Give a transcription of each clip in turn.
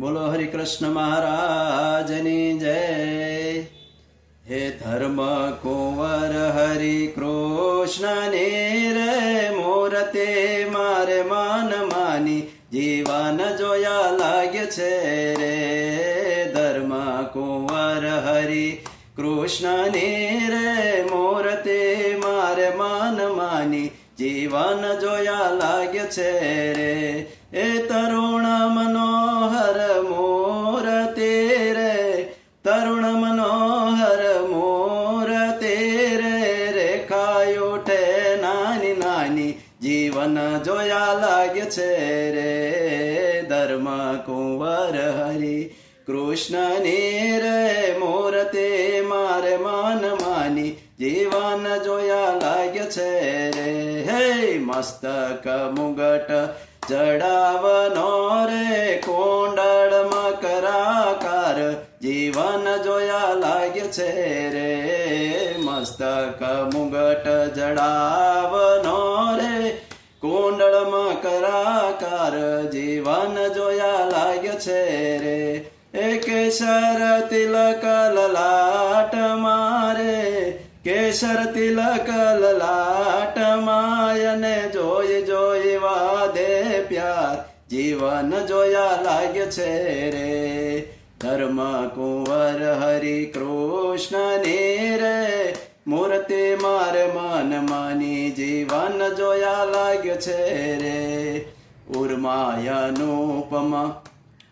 બોલો હરિકૃષ્ણ મહારાજની જય. હે ધર્મ કુંવર હરિ કૃષ્ણ રે મોરતે મારે માન માની, જીવન જોયા લાગે છે રે. ધર્મ કુંવર હરિ કૃષ્ણ રે મોરતે મારે માન માની, જીવન જોયા લાગે છે રે. એ તરુણ જીવન જોયા લાગે છે રે ધર્મ કુંવર હરી કૃષ્ણની રે મૂર્તિ મારે માન માની જીવન જોયા લાગે છે રે. હે મસ્તક મુગટ જડાવનો રે કોંડળ મકરાકાર જીવન જોયા લાગે છે રે. મસ્તક મુગટ જડાવનો જીવન જોયા લાગ્યો છે રે. એ કેસર તિલક લલાટ મારે. કેસર તિલક લલાટ માયને જોઈ જોઈ વાદે પ્યાર. જીવન જોયા લાગ્યો છે રે. ધર્મ કુંવર હરિ કૃષ્ણ રે. મૂર્તિ મારે મન માની જીવન જોયા લાગ્યો છે રે. ઉર્માયનુપમા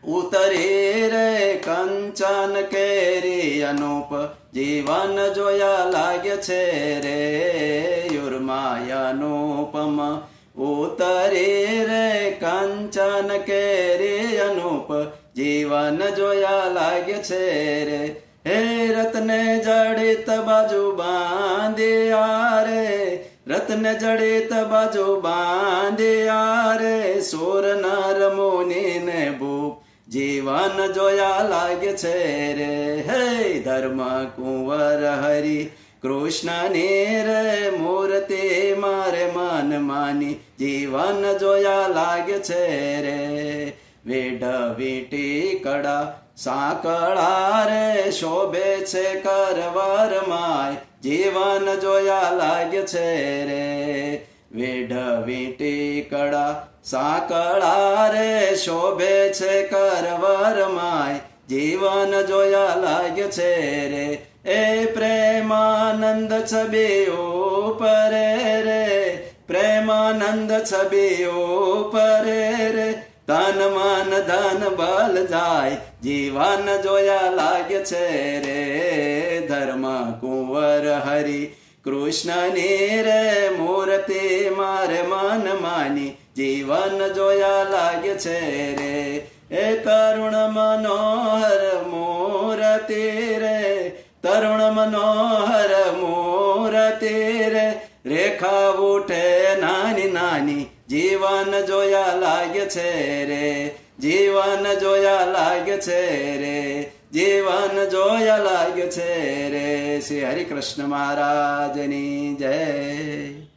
ઉતરે રે કંચન કેરી અનુપ. જીવન જોયા લાગે છે રે યુર્માયનુપમ ઉતરે રે કંચન કેરી અનુપ. જીવન જોયા લાગે છે રે. હે રત્ને જડિત બાજુ બાંધ્યા રે. રત્ન જડે તબાજો બાંધે આરે સોર નર મુનિ ને ભૂપ. જીવન જોયા લાગે છે રે, હે ધર્મ કુંવર હરિ. કૃષ્ણ રે મૂર્તિ મારે મન માની. જીવન જોયા લાગે છે રે. વેડ વીટી કડા સાંકળા રે શોભે છે કરવર માય. જીવન જોયા લાગે છે રે. વેઢ વીટી કડા સાંકળા રે શોભે છે કરવર માય. જીવન જોયા લાગે છે રે. એ પ્રેમાનંદ છબીઓ પરે રે. પ્રેમાનંદ છબીઓ પરે રે. તન મન ધન બલ જાય, જીવન જોયા લાગે છે રે. ધર્મ કુંવર હરિ, કૃષ્ણની રે મૂર્તિ મારે મન માની, જીવન જોયા લાગે છે રે. એ કરુણ મનોહર મૂર્તિ રે, તરુણ મનોહર મૂર્તિ રે. રેખા ઉઠે નાની નાની જીવન જોયા લાગે છે રે, જીવન જોયા લાગે છે રે, જીવન જોયા લાગે છે રે. શ્રી હરિકૃષ્ણ મહારાજની જય.